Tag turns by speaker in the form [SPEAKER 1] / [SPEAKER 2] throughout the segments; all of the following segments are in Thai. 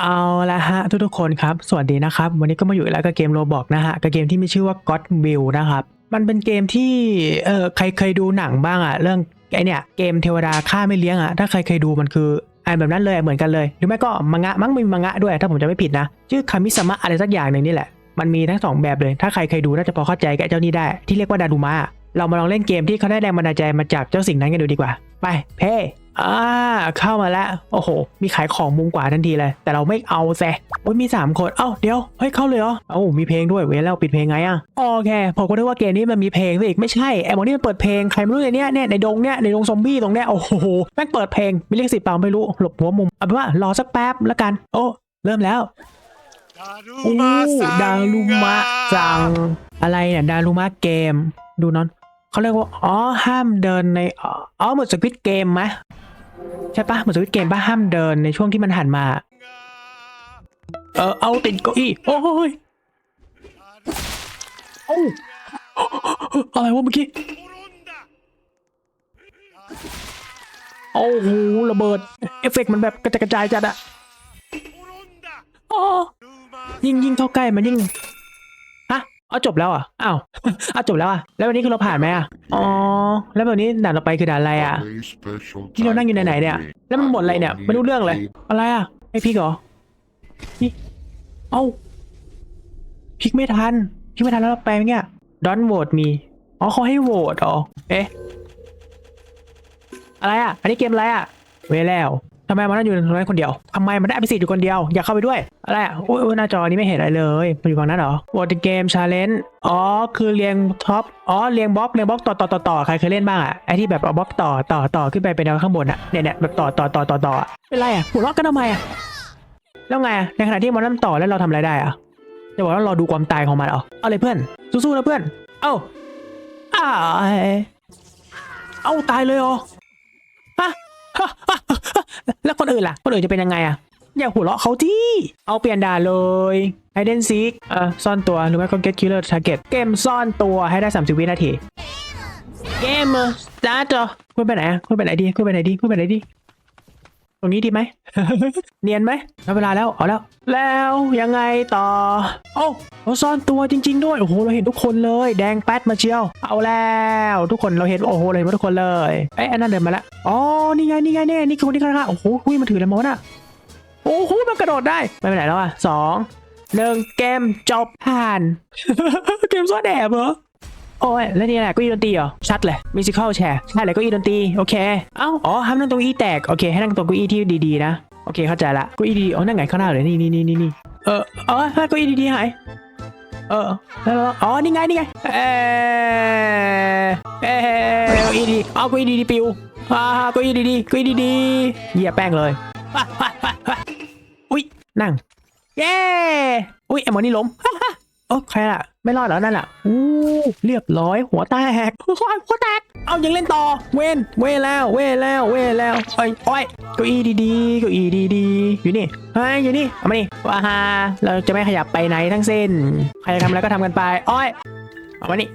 [SPEAKER 1] เอาละฮะทุกๆคนครับ สวัสดีนะครับ วันนี้ก็มาอยู่แล้วกับเกมโรบอกนะฮะกับเกมที่มีชื่อว่า God Will นะครับ มันเป็นเกมที่เออใครเคยดูหนังบ้างอะเรื่องไอเนี่ยเกมเทวดาฆ่าไม่เลี้ยงอะถ้าใครเคยดูมันคืออ่านแบบนั้นเลยเหมือนกันเลย หรือไม่ก็มังงะมั้งมีมังงะด้วยถ้าผมจะไม่ผิดนะ ชื่อคามิสมะอะไรสักอย่างหนึ่งนี่แหละ มันมีทั้งสองแบบเลย ถ้าใครเคยดูน่าจะพอเข้าใจกับเจ้านี่ได้ ที่เรียกว่าดารุมะเรามาลองเล่นเกมที่เขาได้แรงบันดาลใจมาจากเจ้าสิ่งนั้นกันดูดีกว่า ไปเพ่ อ่าเข้ามาแล้ว โอ้โห มีขายของมุงกว่าทันทีเลย แต่เราไม่เอาแซะโอ้ยมี 3 คน เอ้าเดี๋ยว เฮ้ยเข้าเลยเหรอ เอ้ามีเพลงด้วย เว้ยแล้วปิดเพลงไงอะโอเค ผมก็นึกว่าเกมนี้มันมีเพลงซะอีก ไม่ใช่ ไอ้หมอนี่มันเปิดเพลง ใครไม่รู้ในเนี้ยเนี่ยในดงเนี่ยในดงซอมบี้ตรงเนี้ย โอ้โห แม่งเปิดเพลงมีเลขสิบเปล่าไม่รู้ หลบหัวมุม เอาเป็นว่ารอสักแป๊บแล้วกัน โอ้ เริ่มแล้วโอ้ดารุมะจัง อะไรเนี่ยดารุมะเกม ดูนอนเขาเรียกว่า อ๋อ ห้ามเดินใน อ๋ออ๋อเหมือนสควิตเกมไหม ใช่ปะเหมือนสวิตเกมปะห้ามเดินในช่วงที่มันหันมา เออเอาติดเก้าอี้โอ้ยโอ้อะไรวะเมื่อกี้โอ้โหระเบิด เอฟเฟกต์มันแบบกระจายกระจายจัดอะอ๋อยิ่งยิ่งเข้าใกล้มันยิ่ง ฮะเอาจบแล้วอะอ้าวเอาจบแล้วอะแล้ววันนี้คือเราผ่านไหมอะอ๋อแล้วแบบนี้ด่านเราไปคือด่านอะไรอะ
[SPEAKER 2] ที่เรานั่งอยู่ไหนๆเนี่ย
[SPEAKER 1] แล้วมันหมดอะไรเนี่ยไม่รู้เรื่องเลย อะไรอะไอพิกเหรอนี่เอ้าพิกไม่ทันพิกไม่ทันแล้วเราไปไหมเนี่ย don't vote me อ๋อเขาให้โหวตอ๋อเอ๊ะอะไรอะ อันนี้เกมอะไรอะเวแล้ว ทำไมมันนั่งอยู่ตรงนั้นคนเดียวทำไมมันได้อภิสิทธิ์อยู่คนเดียว อยากเข้าไปด้วยอะไรอะโอ้ยโอ้ยหน้าจอนี้ไม่เห็นอะไรเลยมันอยู่ฝั่งนั้นเหรอ What the game challenge อ๋อคือเรียงท็อปอ๋อเรียงบล็อกเรียงบล็อกต่อต่อต่อต่อใครเคยเล่นบ้างอะไอที่แบบเอาบล็อกต่อต่อต่อขึ้นไปเป็นแนวข้างบนอะเนี่ยเนี่ยแบบต่อต่อต่อต่อต่อเป็นไรอะหัวเราะกันทำไมอะแล้วไงอะในขณะที่มันนั่นต่อแล้วเราทำอะไรได้อะจะบอกว่าเราดูความตายของมันเหรอเอาเลยเพื่อนสู้ๆนะเพื่อน เอ้าอ้าเอ้าตายเลยเหรอ แล้วคนอื่นล่ะ คนอื่นจะเป็นยังไงอะอย่าหัวเราะเขาที่ เอาเปลี่ยนด่าเลยไอเดนซิกเอ่อซ่อนตัวหรือไม่ก็ Get Killer Target เกมซ่อนตัวให้ได้ 30 วินาที เกมสตาร์ทคุณไปไหนอะคุณไปไหนดีคุณไปไหนดีคุณไปไหนดี ตรงนี้ดีไหม เนียนไหมได้เวลาแล้วเอาแล้ว แล้วยังไงต่อ โอ้เราซ่อนตัวจริง ๆ ด้วย โอ้โห เราเห็นทุกคนเลย แดงแป๊ดมาเชียว เอาแล้ว ทุกคนเราเห็น โอ้โห เราเห็นมดทุกคนเลย เอ้ยอันนั้นเดินมาแล้ว อ๋อ นี่ไง นี่ไงเนี่ยนี่คือคนที่ข้างๆโอ้โหคุยมันถืออะไรมาวะน่ะ โอ้โห มันกระโดดได้ ไม่ไปไหนแล้วอะสองหนึ่งเกมจบผ่าน เกมซ่อนแอบเหรอ โอ้ยแล้วนี่แหละก็อีดนตรีเหรอ ชัดเลยมิวสิค l ลแชร์ใช่เลยก็อีดนตรีโอเค เอ้าอ๋อห้ามนั่งตรงอี้แตก โอเค ให้นั่งตรงเก้าอี้ที่ดีๆนะ โอเคเข้าใจละเก้าอี้ดีอ๋อนั่งไงข้างหน้าเลยนี่นี่นี่นี่นี่เอออ๋อให้เก้าอี้ดีๆหายเออแล้วล้วอ๋อนี่ไงนี่ไงเออเออเก้าอี้ดีเอาเก้าอี้ดีๆปิวอ่าเก้าอี้ดีๆเก้าอี้ดีๆเหยียบแป้งเลยอุ้ยนั่งเย้อุ้ยไอหมอนี่ล้ม โอ้ใคล่ะ ไม่รอดแล้วนั่นล่ะอู้เรียบร้อยหัวแตกหัวแตก เอายังเล่นต่อ เวนเวนแล้ว เวนแล้วเวนแล้วโอ้ยโอ้ยเก้าอี้ดีๆเก้าอี้ดีๆอยู่นี่เฮ้ยอยู่นี่เอามานี่ว้าฮาเราจะไม่ขยับไปไหนทั้งสิ้น ใครจะทำอะไรก็ทำกันไปโอ้ยเอามานี่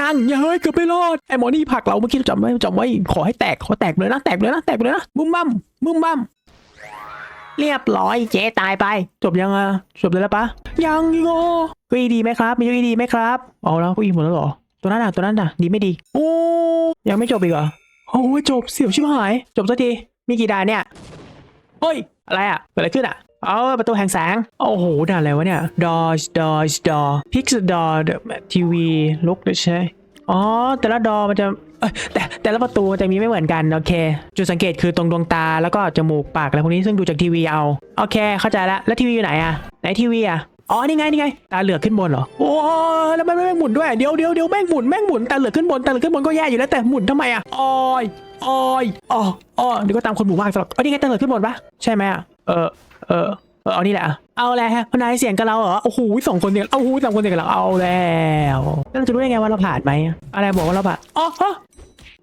[SPEAKER 1] นั่งอย่าเฮ้ยเกือบไม่รอดไอ้หมอนี่ผักเราเมื่อกี้จำไว้จำไว้ขอให้แตกขอแตกเลยนะแตกเลยนะแตกเลยนะบุ้มบั้มบุ้มบั้ม เรียบร้อยเจ๊ตายไป จบยังอะจบเลยแล้วปะยังอีกอ๋อเก็อีดีไหมครับมีเก็อีดีไหมครับเอาแล้วเก็อีหมดแล้วเหรอตัวนั้นอะตัวนั้นอะดีไม่ดีโอ้ยังไม่จบอีกเหรอโอ้ยจบเสียวชิบหาย จบสักทีมีกี่ด่านเนี่ยเฮ้ยอะไรอะเกิดอะไรขึ้นอะเอาประตูแห่งแสง โอ้โหด่านอะไรวะเนี่ย dodge dodge door pix door TV look ใช่อ๋อแต่ละดอมันจะ เอ้ยแต่แต่ละประตูจะมีไม่เหมือนกันโอเค จุดสังเกตคือตรงดวงตาแล้วก็จมูกปากอะไรพวกนี้ซึ่งดูจากทีวีเอาโอเค เข้าใจแล้วแล้วทีวีอยู่ไหนอะไหนทีวีอะอ๋อนี่ไงนี่ไงตาเหลือกขึ้นบนเหรอโอ้แล้วมันไม่หมุนด้วยเดี๋ยวเดี๋ยวเดี๋ยวแม่งหมุนแม่งหมุนตาเหลือกขึ้นบนตาเหลือกขึ้นบนก็แย่อยู่แล้วแต่หมุนทำไมอะอ้อยอ้อยอ๋ออ๋อเดี๋ยวก็ตามคนหมู่มากสำหรับอ๋อนี่ไงตาเหลือกขึ้นบนปะใช่ไหมอะเออเออเออเอานี่แหละอะเอาแล้วฮะพนายเสียงกับเราเหรอ โอ้โหสองคนเสียงเอาหูสองคนเสียงกับเรา เอาแล้วแล้วเราจะรู้ได้ไงว่าเราผ่านไหม อะไรบอกว่าเราผ่าน อ๋อ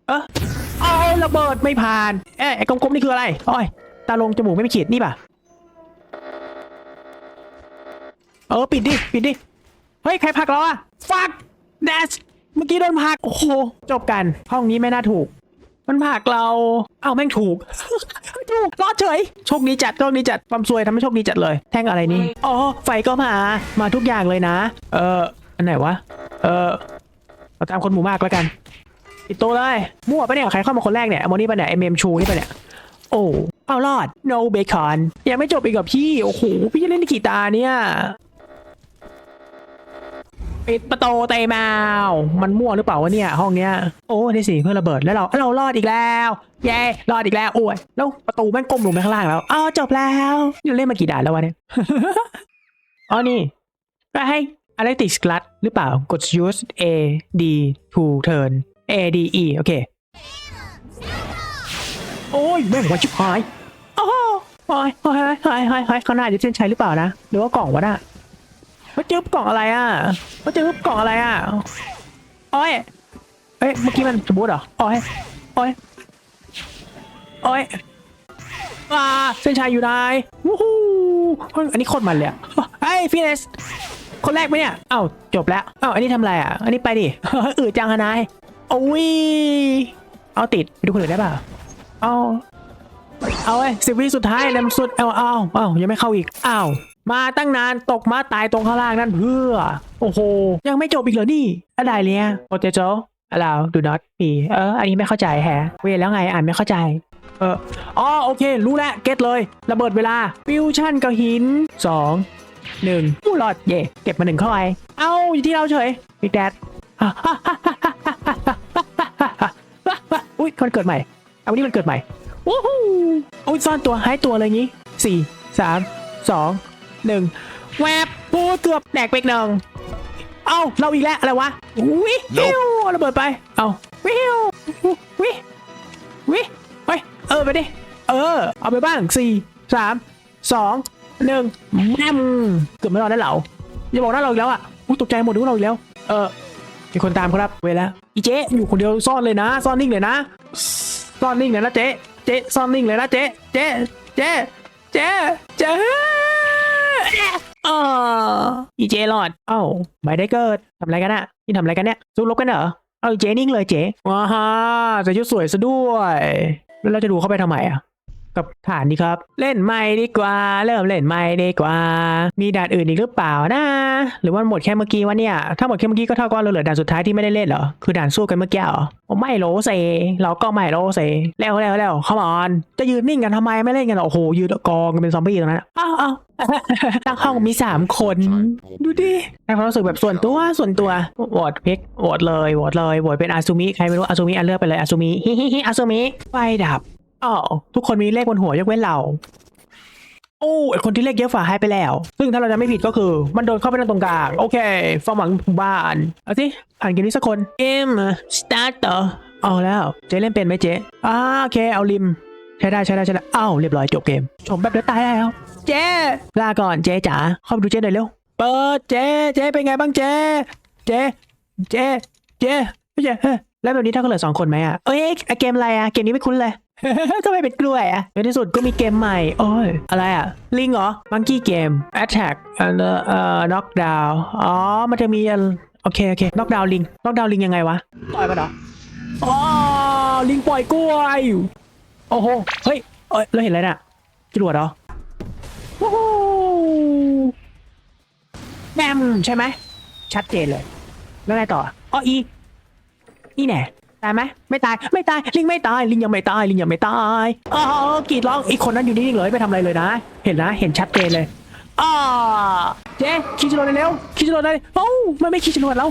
[SPEAKER 1] เออเอาระเบิดไม่ผ่าน เอ๊ะไอ้กลมๆนี่คืออะไรโอ้ยตาลงจมูกไม่มีขีดนี่ป่ะ เออ ปิดดิ ปิดดิ เฮ้ย ใครผักเราอะฟัก dash เมื่อกี้โดนผัก โอ้โห จบกัน ห้องนี้ไม่น่าถูก มันผักเรา เอ้าแม่งถูก ถูก รอดเฉย โชคดีจัด โชคดีจัดความซวยทำให้โชคดีจัดเลย แท่งอะไรนี่ อ๋อ ไฟก็มา มาทุกอย่างเลยนะ เออ อันไหนวะ เออเราตามคนหมู่มากแล้วกัน ปิดโตะเลย มั่วปะเนี่ย ใครเข้ามาคนแรกเนี่ยโมนี่ปะเนี่ยเอ็มเอ็มชูนี่ปะเนี่ย โอ้เอารอด no bacon ยังไม่จบอีกกับพี่ โอ้โห พี่จะเล่นกี่ตาเนี่ยปิดประตูเตะแมวมันมั่วหรือเปล่าวะเนี่ย ห้องเนี้ย โอ้ที่สี่เพื่อระเบิดแล้วเราเรารอดอีกแล้วเย้รอดอีกแล้วโอ้ยแล้วประตูแม่งก้มลงไปข้างล่างแล้วอ้าจบแล้วนี่เราเล่นมากี่ด่านแล้ววะเนี่ยอ๋อนี่ก็ให้ Alex g l u t หรือเปล่ากด use A D to turn A D E โอเค โอ้ยแม่งวัชิบหายโอ้โหโอ้ยโอ้ยโอ้ยโอ้ยโอ้ยข้างหน้าดิเซนชัยหรือเปล่านะ หรือว่ากล่องวะน่ะมาจึ๊บกล่องอะไรอะมาจึ๊บกล่องอะไรอะโอ้ยเอ้ยเมื่อกี้มันสมบูรณ์เหรอโอ้ยโอ้ยโอ้ยอ่าเส้นชัยอยู่ไหนวู้ฮู้อันนี้โคตรมันเลยอะเฮ้ยฟินเนสคนแรกไหมเนี่ยเอ้าจบแล้วเอ้าอันนี้ทำอะไรอะ อันนี้ไปดิอืดจังอะนาย โอ้ยเอาติดไปดูคนอื่นได้ป่ะเอาเอาไอ้สิบวิสุดท้ายน้ำสุดเอาเอาเอายังไม่เข้าอีกอ้าวมาตั้งนานตกมาตายตรงข้างล่างนั่นเพื่อ โอ้โห ยังไม่จบอีกเหรอนี่อะไรเนี่ยโปเตโจอะไรดูน็อตปีเอออันนี้ไม่เข้าใจแฮะเวแล้วไงอ่านไม่เข้าใจเอออ๋อโอเค รู้แล้วเก็ตเลย ระเบิดเวลาฟิวชั่นกับหินสองหนึ่งผู้รอดเย่เก็บมาหนึ่งเข้าไปเอาอยู่ที่เราเฉยบิ๊กแดด อุ้ยมันเกิดใหม่เอาวันนี้มันเกิดใหม่วู้ฮู้โอ้ยซ่อนตัวหายตัวเลยงี้สี่สามสองหนึ่งแวบปูเกือบแดกไปอีกหนึ่งเอ้าเราอีกแล้วอะไรวะวิฮิวระเบิดไป เอาวิฮิววิวิเฮ้ยเออไปดิเออ เอาไปบ้างสี่สามสองหนึ่งแม่มเกือบไม่รอดแล้วเหรออย่าบอกนะเราอีกแล้วอะอุ้ยตกใจหมดดูเราอีกแล้ว เออ มีคนตามครับเวลาอีเจ๊อยู่คนเดียวซ่อนเลยนะ ซ่อนนิ่งเลยนะ ซ่อนนิ่งเลยนะเจ๊เจ๊ซ่อนนิ่งเลยนะเจ๊เจ๊เจ๊เจ๊เจ๊ออีเจรอด เอ้าไม่ได้เกิดทำอะไรกันอะนี่ทำอะไรกันเนี่ยสู้รบกันเหรอ เอาเจนิ่งเลยเจ๊ว้าฮ่าใส่ชุดสวยซะด้วย แล้วเราจะดูเข้าไปทำไมอะ กับฐานดีครับ เล่นใหม่ดีกว่า เริ่มเล่นใหม่ดีกว่า มีด่านอื่นอีกหรือเปล่านะ หรือว่าหมดแค่เมื่อกี้วะเนี่ย ถ้าหมดแค่เมื่อกี้ก็เท่ากับเราเหลือด่านสุดท้ายที่ไม่ได้เล่นเหรอ คือด่านสู้กันเมื่อกี้เหรอไม่โลเซ เราก็ไม่โลเซ แล้วแล้วแล้วเขามอน จะยืนนิ่งกันทำไมไม่เล่นกันหรอ โอ้โห ยืนกองกันเป็นซอมบี้ตรงนั้นอะอ้าวอ้าวตั้งห้องมีสามคน ดูดิให้ความรู้สึกแบบส่วนตัวส่วนตัวโหวตพิกโหวตเลยโหวตเลยโหวตเป็นอาซูมิ ใครไม่รู้อาซูมิอันเลือกไปเลยอาซูมิฮิฮิฮิอาซูมิ ไฟดับ อ๋อทุกคนมีเลขบนหัวยกเว้นเรา โอ้ไอคนที่เลขเยอะฝ่าหายไปแล้ว ซึ่งถ้าเราจะไม่ผิดก็คือ มันโดนเข้าไปนั่งตรงกลาง โอเคความหวังบ้านเอาสิอ่านเกมนี้สักคนเกมสตาร์ทต่อเอาแล้วเจ๊เล่นเป็นไหมเจ๊อ่าโอเคเอาริมใช้ได้ใช้ได้ใช้ได้อ้าวเรียบร้อยจบเกม ชมแบบเดียวตายแล้ว เจ๊ลาก่อนเจ๊จ๋าเข้าไปดูเจ๊หน่อยเร็วเปิดเจ๊เจ๊เป็นไงบ้างเจ๊เจ๊เจ๊เจ๊เฮ้ย แล้วแบบนี้ถ้าก็เหลือสองคนไหมอะเอ้ยเกมอะไรอะเกมนี้ไม่คุ้นเลยทำไมเป็นกล้วยอะในที่สุดก็มีเกมใหม่ โอ้ย อะไรอะ ลิงเหรอ มังกี้เกม attack เอ่อเอ่อ knock down อ๋อ มันจะมีอันโอเค โอเค knock down ลิง knock down ลิงยังไงวะ ต่อยมันเหรออ๋อลิงปล่อยกล้วย โอ้โห เฮ้ย เอ้ย เราเห็นอะไรน่ะจรวดเหรอว้าวแมมใช่ไหม ชัดเจนเลย แล้วไงต่ออ๋ออี นี่แน่ตายไหมไม่ตายไม่ตายลิงไม่ตายลิงยังไม่ตายลิงยังไม่ตายอ๋อกรีดร้องอีกคนนั้นอยู่นิ่งๆเลยไม่ทำอะไรเลยนะ เห็นนะเห็นชัดเจนเลยอ๋อเจ๊ขี่จรวดเร็วขี่จรวดเลยโอ้ามันไม่ขี่จรวดแล้ว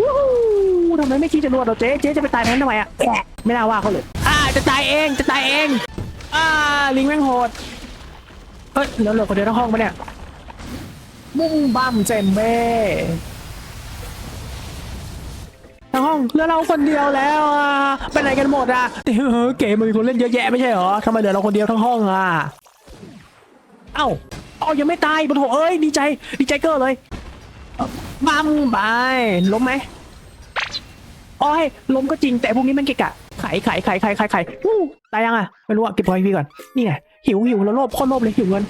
[SPEAKER 1] วู้ทำไมไม่ขี่จรวดเราเจ๊เจ๊จะไปตายแทนทำไมอะแอะไม่น่าว่าเขาเลยอ่าจะตายเองจะตายเองอ่าลิงแม่งโหดเฮ้ยแล้วเหลือคนเดียวทั้งห้องปะเนี่ยบุ้มบั้มเจมเบ้ องเหลือเราคนเดียวแล้วอะไปไหนกันหมดอะเออเกมมันมีคนเล่นเยอะแยะไม่ใช่เหรอทำไมเหลือเราคนเดียวทั้งห้องอะเอ้าเอายังไม่ตายปะโถเอ้ยดีใจดีใจเกอร์เลยเอ้าบั้มไปล้มไหมโอ้ยล้มก็จริงแต่พวกนี้มันเกะกะไขไขไขไขไขไขวู้ตายยังอะไม่รู้อะเก็บพอยต์พี่ก่อนนี่ไงหิวหิวแล้วโลภโคตรโลภเลยหิวเงิน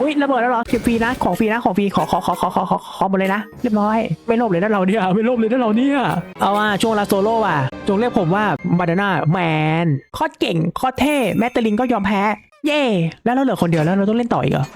[SPEAKER 1] อุ้ยระเบิดแล้วเหรอเก็บฟรีนะของฟรีนะของฟรีขอขอขอขอขอขอขอหมดเลยนะเรียบร้อยไม่ลบเลยนะเราเนี่ยไม่ลบเลยนะเราเนี่ยเอาว่าช่วงลาโซโล่อะจงเรียกผมว่าบาดาน่าแมนโคตรเก่งโคตรเท่แมตเตอร์ลินก็ยอมแพ้เย่แล้วเราเหลือคนเดียวแล้วเราต้องเล่นต่ออีกเหรอ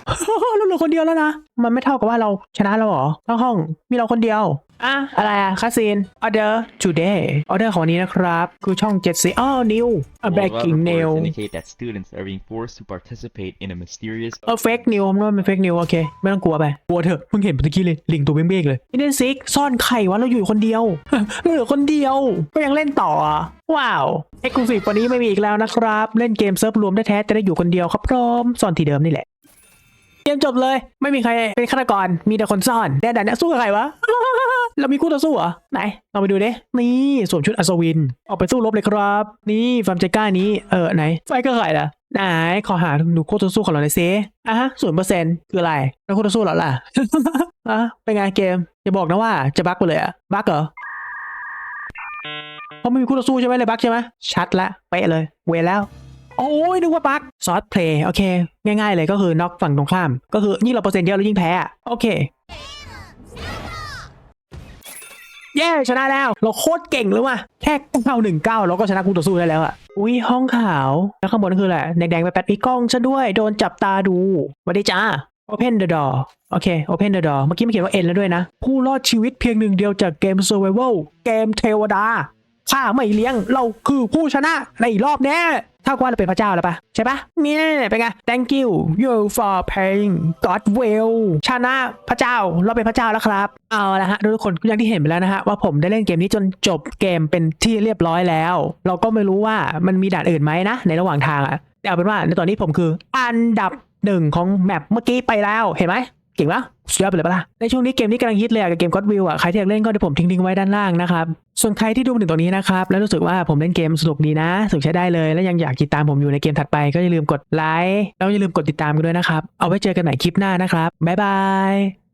[SPEAKER 1] เราเหลือคนเดียวแล้วนะมันไม่เท่ากับว่าเราชนะเราหรอทั้งห้องมีเราคนเดียว อะอะไรอะคาซีนออเดอร์ today ออเดอร์ของวันนี้นะครับ คือช่อง7 c อ้อนิว a
[SPEAKER 3] Well,
[SPEAKER 1] breaking
[SPEAKER 3] web
[SPEAKER 1] new
[SPEAKER 3] reports indicate that students are being forced to participate in a mysterious
[SPEAKER 1] เออเฟกนิวผมว่ามันเฟกนิวโอเค ไม่ต้องกลัวไป กลัวเถอะเพิ่งเห็นเมื่อกี้เลย ลิงตัวเบ้งๆเลยอินเดนซิกซ่อนไข่วะเราอยู่คนเดียวเราเหลือคนเดียว ก็ยังเล่นต่ออะว้าวเอ็กซ์คลูซีฟวันนี้ไม่มีอีกแล้วนะครับ เล่นเกมเซิร์ฟรวมได้แท้ๆจะได้อยู่คนเดียวครับพร้อมซ่อนที่เดิมนี่แหละ เกมจบเลย ไม่มีใครเป็นฆาตกร มีแต่คนซ่อนแดนดันเนี่ยสู้กับใครวะเรามีคู่ต่อสู้เหรอ ไหนเราไปดูดิ นี่สวมชุดอัศวิน ออกไปสู้รบเลยครับ นี่ฟาร์มใจกล้านี้ เออไหน ไฟก็ใครล่ะไหน ขอหาดูคู่ต่อสู้ของเราหน่อยซิอะฮะศูนย์เปอร์เซ็นต์คืออะไร แล้วคู่ต่อสู้เรอล่ะอะเป็นไงเกม อย่าบอกนะว่าจะบั๊กไปเลยอะบั๊กเหรอเพราะไม่มีคู่ต่อสู้ใช่ไหมเลยบั๊กใช่ไหมชัดละเป๊ะเลย เวแล้ว โอ้ยนึกว่าบั๊กซอสเพลย์โอเค ง่ายๆเลยก็คือน็อกฝั่งตรงข้าม ก็คือยิ่งเราเปอร์เซ็นต์เยอะเรายิ่งแพ้โอเคเย้ชนะแล้ว เราโคตรเก่งเลยว่ะแค่เก้าหนึ่งเก้าเราก็ชนะคู่ต่อสู้ได้แล้วอะอุ้ยห้องขาว แล้วข้างบนนั่นคืออะไรแดงๆไปแป๊ดมีกล้องซะด้วย โดนจับตาดูวัสดีจ้า Open the door โอเค Open the door เมื่อกี้มันเขียนว่า N แล้วด้วยนะ ผู้รอดชีวิตเพียงหนึ่งเดียวจากเกม Survival เกมเทวดา ข้าไม่เลี้ยงเราคือผู้ชนะในรอบนี้ถ้าว่าเราเป็นพระเจ้าแล้วปะใช่ปะเนี่ยเป็นไง thank you you for paying God will ชนะพระเจ้าเราเป็นพระเจ้าแล้วครับ เอาละฮะทุกคนอย่างที่เห็นไปแล้วนะฮะว่าผมได้เล่นเกมนี้จนจบเกมเป็นที่เรียบร้อยแล้ว เราก็ไม่รู้ว่ามันมีด่านอื่นไหมนะ ในระหว่างทางอะแต่เอาเป็นว่าในตอนนี้ผมคืออันดับหนึ่งของแมปเมื่อกี้ไปแล้วเห็นไหม เก่งปะสุดยอดไปเลยปะล่ะ ในช่วงนี้เกมนี้กำลังฮิตเลยอะกับเกม God Will อะใครที่อยากเล่นก็เดี๋ยวผมทิ้งลิงก์ไว้ด้านล่างนะครับ ส่วนใครที่ดูมาถึงตรงนี้นะครับ แล้วรู้สึกว่าผมเล่นเกมสนุกดีนะสนุกใช้ได้เลย และยังอยากติดตามผมอยู่ในเกมถัดไปก็อย่าลืมกดไลค์แล้วอย่าลืมกดติดตามกันด้วยนะครับ เอาไว้เจอกันใหม่คลิปหน้านะครับบ๊ายบาย